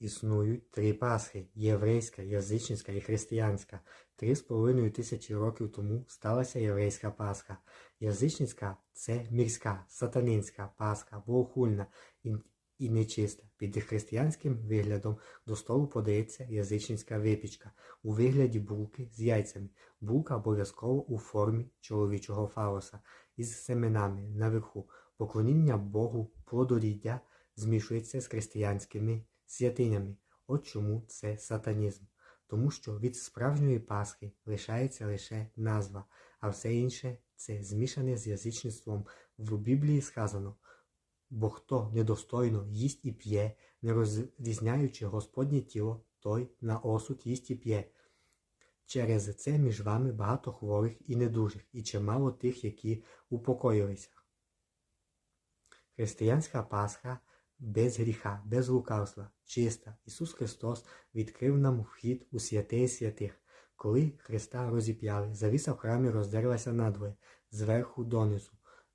Існують три Пасхи єврейська, язичницька і християнська. Три з половиною тисячі років тому сталася єврейська Пасха. Язичницька це мірська, сатанинська Пасха, богохульна і, нечиста. Під християнським виглядом до столу подається язичницька випічка у вигляді булки з яйцями. Булка обов'язково у формі чоловічого фалоса із семенами наверху. Поклоніння Богу плодоріддя змішується з християнськими святинями. От чому це сатанізм. Тому що від справжньої Пасхи лишається лише назва, а все інше це змішане з язичництвом. В Біблії сказано, бо хто недостойно їсть і п'є, не розрізняючи Господнє тіло, той на осуд їсть і п'є. Через це між вами багато хворих і недужих, і чимало тих, які упокоїлися. Християнська Пасха без гріха, без лукавства, чиста. Ісус Христос відкрив нам вхід у святей святих. Коли Христа розіп'яли, завіса в храмі роздерлася надвоє, зверху донизу.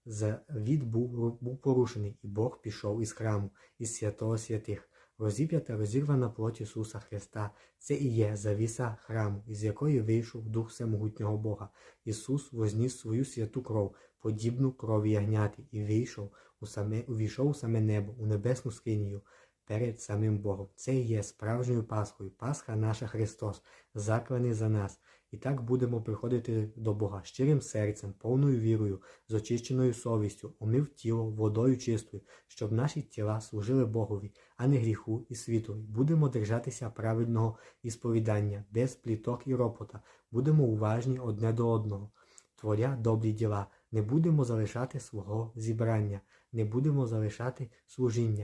Завіт був, був порушений, і Бог пішов із храму, із святого святих. Розіп'ята розірвана плоть Ісуса Христа це і є завіса храму, із якої вийшов дух всемогутнього Бога. Ісус возніс свою святу кров, подібну крові ягняти, і вийшов у саме, увійшов у саме небо, у небесну скинію перед самим Богом. Це і є справжньою Пасхою, Пасха наша Христос, закланий за нас. І так будемо приходити до Бога щирим серцем, повною вірою, з очищеною совістю, омив тіло водою чистою, щоб наші тіла служили Богові, а не гріху і світові. Будемо держатися правильного ісповідання, без пліток і ропота, будемо уважні одне до одного, творя добрі діла, не будемо залишати свого зібрання, не будемо залишати служіння.